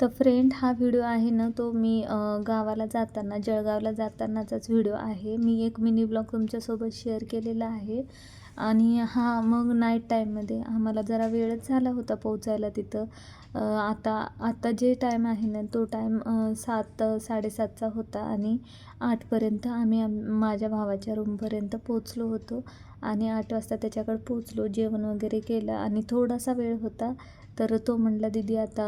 तर फ्रेंड हा व्हिडिओ आहे ना तो मी गावाला जाताना जळगावला जातानाचाच व्हिडिओ आहे. मी एक मिनी ब्लॉग तुमच्यासोबत शेअर केलेला आहे. आणि हा मग नाईट टाईममध्ये आम्हाला जरा वेळच झाला होता पोचायला तिथं. आता आता जे टाईम आहे ना तो टाईम सात साडेसातचा होता आणि आठपर्यंत आम्ही माझ्या भावाच्या रूमपर्यंत पोचलो होतो. आणि आठ वाजता त्याच्याकडे पोचलो जेवण वगैरे केलं. आणि थोडासा वेळ होता तर तो म्हटला दीदी आता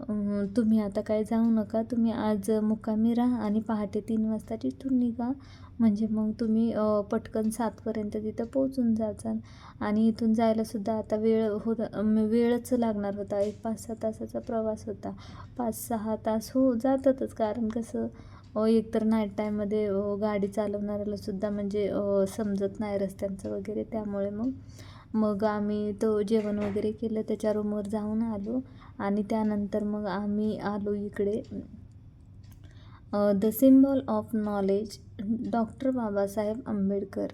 तुम्ही आता काय जाऊ नका. तुम्ही आज मुक्कामी राहा आणि पहाटे तीन वाजता तिथून निघा. म्हणजे मग तुम्ही पटकन सातपर्यंत तिथं पोहोचून जाचाल. आणि इथून जायलासुद्धा आता वेळ होत वेळच लागणार होता. एक पाच सहा तासाचा प्रवास होता. पाच सहा तास हो जातातच. कारण कसं एकतर नाईट टाईममध्ये गाडी चालवणाऱ्याला सुद्धा म्हणजे समजत नाही रस्त्यांचं वगैरे. त्यामुळे मग मग आम्ही तो जेवण वगैरे केलं त्याच्या रूमवर जाऊन आलो आणि त्यानंतर मग आम्ही आलो इकडे. The symbol of knowledge doctor Babasaheb Ambedkar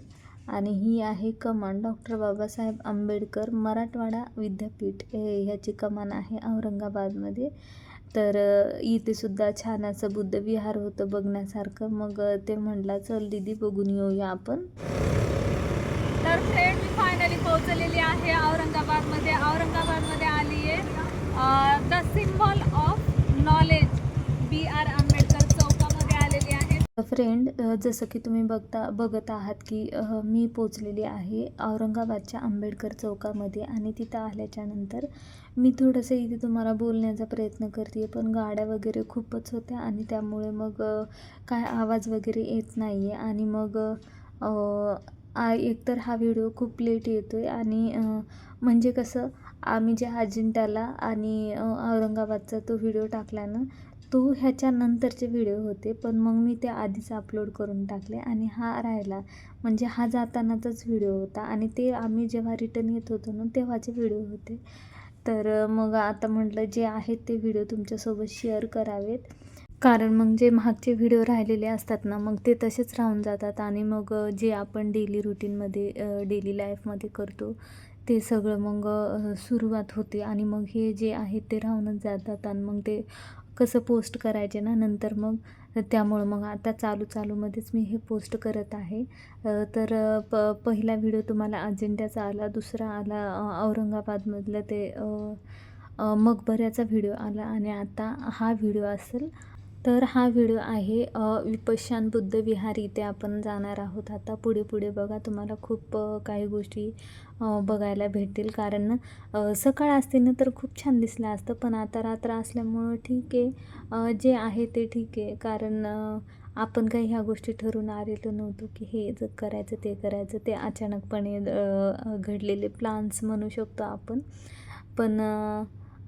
आणि ही आहे कमान डॉक्टर बाबासाहेब आंबेडकर मराठवाडा विद्यापीठ. हे ह्याची कमान आहे औरंगाबादमध्ये. तर इथे सुद्धा छान असं बुद्धविहार होतं बघण्यासारखं. मग ते म्हटलं चल दीदी बघून येऊया आपण. तर फ्रेंड मी फायनली पोहोचलेली आहे औरंगाबादमध्ये. औरंगाबादमध्ये आली आहे the symbol of knowledge B R Ambedkar चौकामध्ये आलेली आहे. फ्रेंड जसं की तुम्ही बघता बघत आहात की मी पोचलेली आहे औरंगाबादच्या आंबेडकर चौकामध्ये आणि तिथं आल्याच्यानंतर मी थोडंसं इथे तुम्हाला बोलण्याचा प्रयत्न करते पण गाड्या वगैरे खूपच होत्या आणि त्यामुळे मग काय आवाज वगैरे येत नाही आहे आणि मग एकतर हा व्हिडिओ खूप लेट येतो आहे आणि म्हणजे कसं आम्ही जे अजिंठ्याला आणि औरंगाबादचा तो व्हिडिओ टाकला ना तो ह्याच्यानंतरचे व्हिडिओ होते. पण मग मी ते आधीच अपलोड करून टाकले आणि हा राहिला. म्हणजे हा जातानाचाच व्हिडिओ होता आणि ते आम्ही जेव्हा रिटर्न येत होतो ना तेव्हाचे व्हिडिओ होते. तर मग आता म्हटलं जे आहेत ते व्हिडिओ तुमच्यासोबत शेअर करावेत. कारण मग जे मागचे व्हिडिओ राहिलेले असतात ना मग ते तसेच राहून जातात आणि मग जे आपण डेली रुटीनमध्ये डेली लाईफमध्ये करतो ते सगळं मग सुरुवात होते आणि मग हे जे आहेत ते राहूनच जातात आणि मग ते कसं पोस्ट करायचे ना नंतर मग त्यामुळं मग आता चालू चालूमध्येच मी हे पोस्ट करत आहे. तर प पहिला व्हिडिओ तुम्हाला अजिंठ्याचा आला दुसरा आला औरंगाबादमधलं ते मकबऱ्याचा व्हिडिओ आला आणि आता हा व्हिडिओ असेल तर हा व्हिडिओ आहे विपश्यान बुद्ध विहार इथे आपण जाणार आहोत. आता पुढे पुढे बघा तुम्हाला खूप काही गोष्टी बघायला भेटतील. कारण सकाळ असते ना तर खूप छान दिसलं असतं. पण आता रात्र असल्यामुळं ठीक आहे. जे आहे ते ठीक आहे. कारण आपण काही ह्या गोष्टी ठरून आलेलो नव्हतो की हे जर करायचं ते करायचं. ते अचानकपणे घडलेले प्लान्स म्हणू शकतो आपण. पण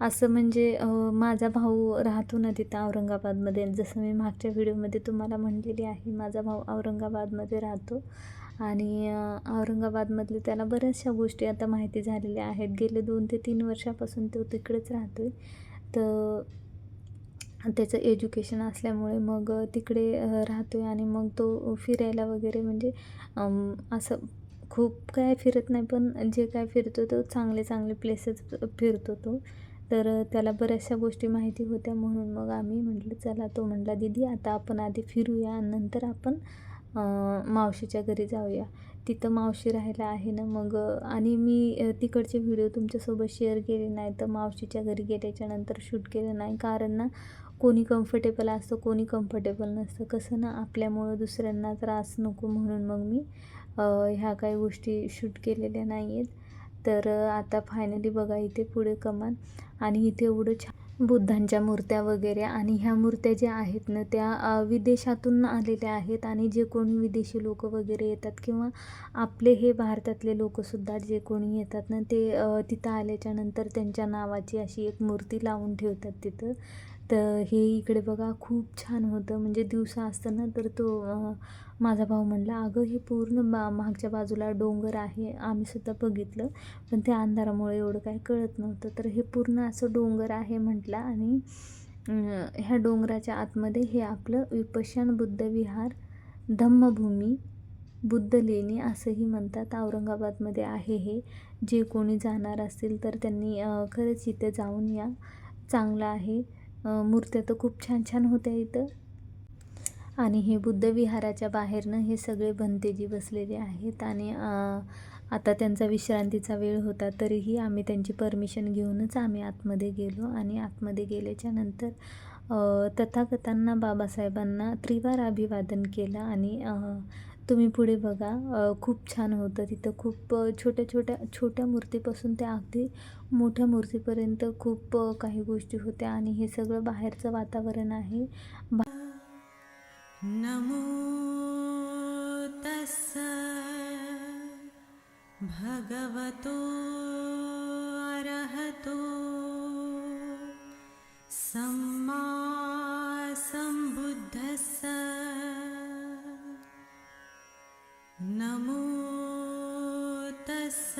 असं म्हणजे माझा भाऊ राहतो ना तिथं औरंगाबादमध्ये. जसं मी मागच्या व्हिडिओमध्ये तुम्हाला म्हणलेली आहे माझा भाऊ औरंगाबादमध्ये राहतो. आणि औरंगाबादमधले त्याला बऱ्याचशा गोष्टी आता माहिती झालेल्या आहेत. गेले दोन ते तीन वर्षापासून तो तिकडेच राहतो आहे तर त्याचं एज्युकेशन असल्यामुळे मग तिकडे राहतो आहे आणि मग तो फिरायला वगैरे म्हणजे असं खूप काय फिरत नाही पण जे काय फिरतो तो चांगले चांगले प्लेसेस फिरतो तो. तर त्याला बऱ्याचशा गोष्टी माहिती होत्या. म्हणून मग आम्ही म्हटलं चला तो म्हटला दीदी आता आपण आधी फिरूया आणि नंतर आपण मावशीच्या घरी जाऊया. तिथं मावशी राहायला आहे ना मग आणि मी तिकडचे व्हिडिओ तुमच्यासोबत शेअर केले नाही. तर मावशीच्या घरी गेल्याच्यानंतर शूट केलं नाही. कारण ना कोणी कम्फर्टेबल असतं कोणी कम्फर्टेबल नसतं. कसं ना आपल्यामुळं दुसऱ्यांना त्रास नको. म्हणून मग मी ह्या काही गोष्टी शूट केलेल्या नाही आहेत तर आता फायनली बघा इथे पुढे कमान. आणि इथे एवढं छान बुद्धांच्या मूर्त्या वगैरे. आणि ह्या मूर्त्या ज्या आहेत ना त्या विदेशातून आलेल्या आहेत. आणि जे कोणी विदेशी लोक वगैरे येतात किंवा आपले हे भारतातले लोकसुद्धा जे कोणी येतात ना ते तिथं आल्याच्यानंतर त्यांच्या नावाची अशी एक मूर्ती लावून ठेवतात तिथं. तर हे इकडे बघा खूप छान होतं. म्हणजे दिवसा असतं ना तर तो माझा भाऊ म्हणला अगं हे पूर्ण बा मागच्या बाजूला डोंगर आहे. आम्हीसुद्धा बघितलं पण त्या अंधारामुळे एवढं काही कळत नव्हतं. तर हे पूर्ण असं डोंगर आहे म्हटलं. आणि ह्या डोंगराच्या आतमध्ये हे आपलं विपश्यन बुद्ध विहार धम्मभूमी बुद्ध लेणी असंही म्हणतात. औरंगाबादमध्ये आहे हे. जे कोणी जाणार असतील तर त्यांनी खरंच इथे जाऊन या. चांगलं आहे. मूर्त्या तर खूप छान छान होत्या इथं. आणि हे बुद्ध विहाराच्या बाहेरनं हे सगळे भंतेजी बसलेले आहेत आणि आता त्यांचा विश्रांतीचा वेळ होता तरीही आम्ही त्यांची परमिशन घेऊनच आम्ही आतमध्ये गेलो आणि आतमध्ये गेल्याच्यानंतर तथागतांना बाबासाहेबांना त्रिवार अभिवादन केलं आणि तुम्ही पुढे बघा खूप छान होतं तिथं. खूप छोट्या छोट्या छोट्या मूर्तीपासून ते अगदी मोठ्या मूर्तीपर्यंत खूप काही गोष्टी होत्या आणि हे सगळं बाहेरचं वातावरण आहे. बा नमो तस्स भगवतो अरहतो सम्मा सम्बुद्धस्स नमो तस्स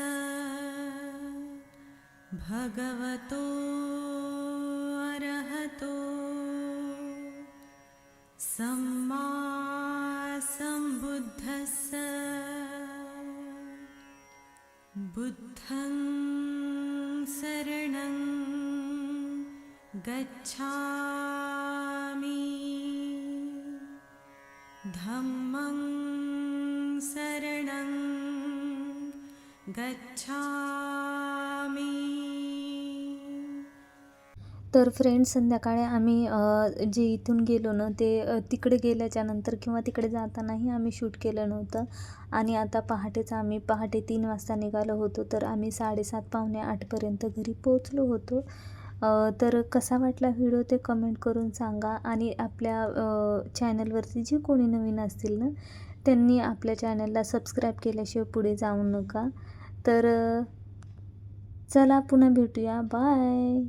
भगवतो अरहतो सम्मा सम्बुद्धस्स बुद्धं शरणं गच्छामि। धम्मं शरणं गच्छामि तर फ्रेंड्स संध्याकाळी आम्ही जे इथून गेलो ना ते तिकडे गेल्याच्यानंतर किंवा तिकडे जातानाही आम्ही शूट केलं नव्हतं. आणि आता पहाटेच आम्ही पहाटे तीन वाजता निघालो होतो. तर आम्ही साडेसात पावणे आठपर्यंत घरी पोचलो होतो. तर कसा वाटला व्हिडिओ ते कमेंट करून सांगा. आणि आपल्या चॅनलवरती जे कोणी नवीन असतील ना त्यांनी आपल्या चॅनलला सबस्क्राईब केल्याशिवाय पुढे जाऊ नका. तर चला पुन्हा भेटूया. बाय